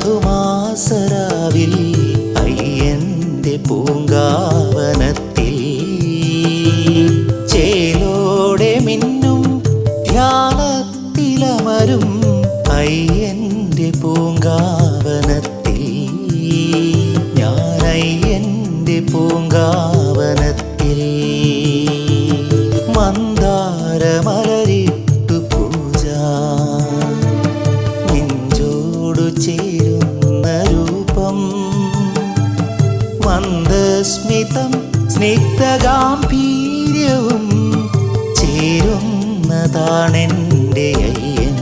മധുമാസരാവിൽ മന്ദസ്മിതം സ്നിഗ്ധഗാംഭീര്യവും ചേരുന്നതാണെന്റെ അയ്യൻ.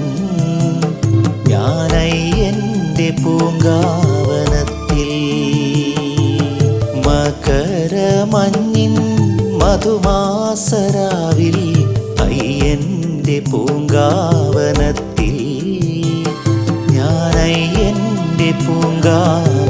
ഞാനയ്യന്റെ പൂങ്കാവനത്തിൽ മകരമഞ്ഞിൻ മധുമാസരാവിൽ അയ്യന്റെ പൂങ്കാവനത്തിൽ ഞാനയ്യന്റെ പൂങ്കാവനത്തിൽ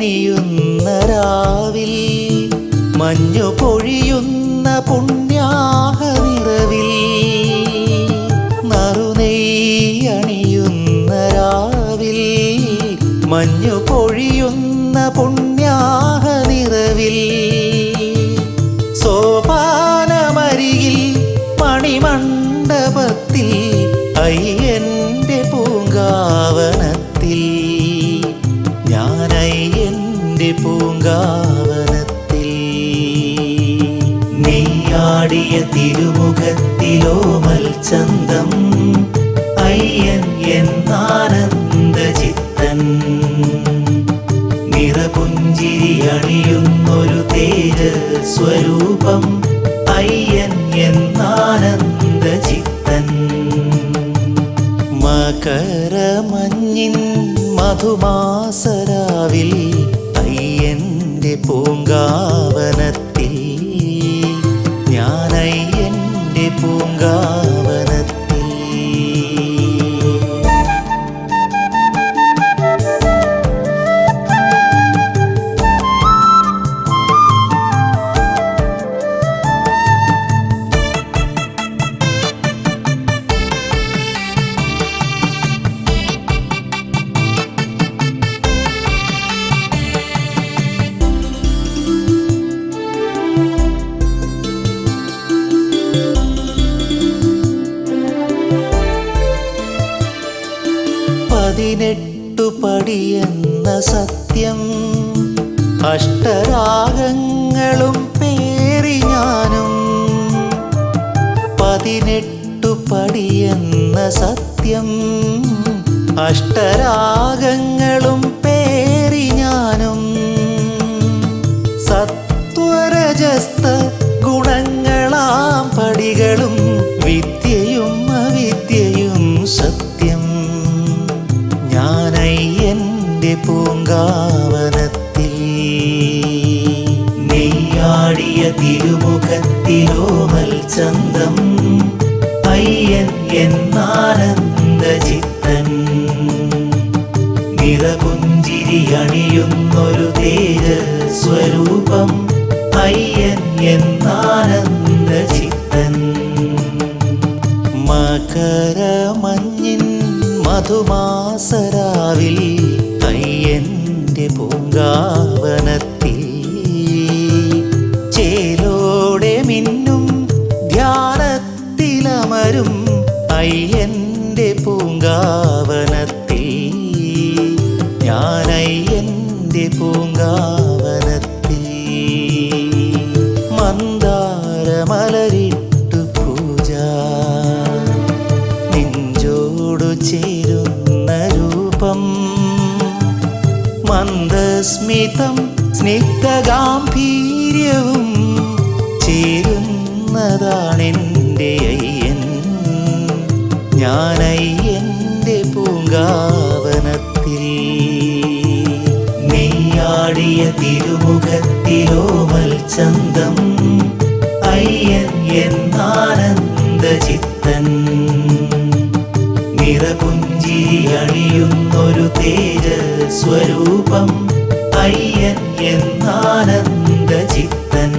നറുനെയ്യണിയുന്ന രാവിൽ മഞ്ഞു പൊഴിയുന്ന പുണ്യാഹ പൂങ്കാവനത്തിൽ നെയ്യാടിയ തിരുമുഖത്തിലോ മൽച്ചന്തം അയ്യൻ എന്നാനന്ദ ചിത്തൻ നിറപുഞ്ചിരി അണിയുന്നൊരു തേജ സ്വരൂപം അയ്യൻ എന്നാനന്ദ ചിത്തൻ മകരമഞ്ഞിൻ മധുമാസരാവിൽ பூங்காவனத்தில் പതിനെട്ടു പടിയെന്ന സത്യം. അഷ്ടരാഗങ്ങളും പേറി ഞാനും. പതിനെട്ടു പടിയെന്ന സത്യം. അഷ്ടരാഗങ്ങളും ഞാനയ്യന്റെ പൂങ്കാവനത്തിൽ നെയ്യാടിയ തിരുമുഖത്തിലോ ചന്തം അയ്യൻ എന്നാനന്ദ ചിത്തൻ നിറപുഞ്ചിരിയണിയുന്നൊരു തേജ സ്വരൂപം അയ്യൻ എന്നാനന്ദ ചിത്തൻ മകരമഞ്ഞിൻ മധുമാസരാവിൽ പൂങ്കാവനത്തിൽ ചേലോടെ മിന്നും ധ്യാനത്തിലമരും അയ്യന്റെ പൂങ്കാവനത്തിൽ. ഞാനയ്യന്റെ പൂങ്കാവനത്തി മന്ദാരമലരിട്ടു പൂജ. നെഞ്ചോടു ചേരുന്ന രൂപം സ്മിതം സ്നിഗ്ധഗാംഭീര്യവും ചേരുന്നതാണെന്റെ അയ്യൻ. ഞാനയ്യന്റെ പൂങ്കാവനത്തിൽ നെയ്യാടിയ തിരുമുഖത്തിലോ ചന്തം അയ്യൻ എന്നാനന്ദ ചിത്തൻ നിറപുഞ്ചിരിയണിയുന്നൊരു തേജസ്വരൂപം പയ്യൻ എന്നാനന്ദ ചിത്തൻ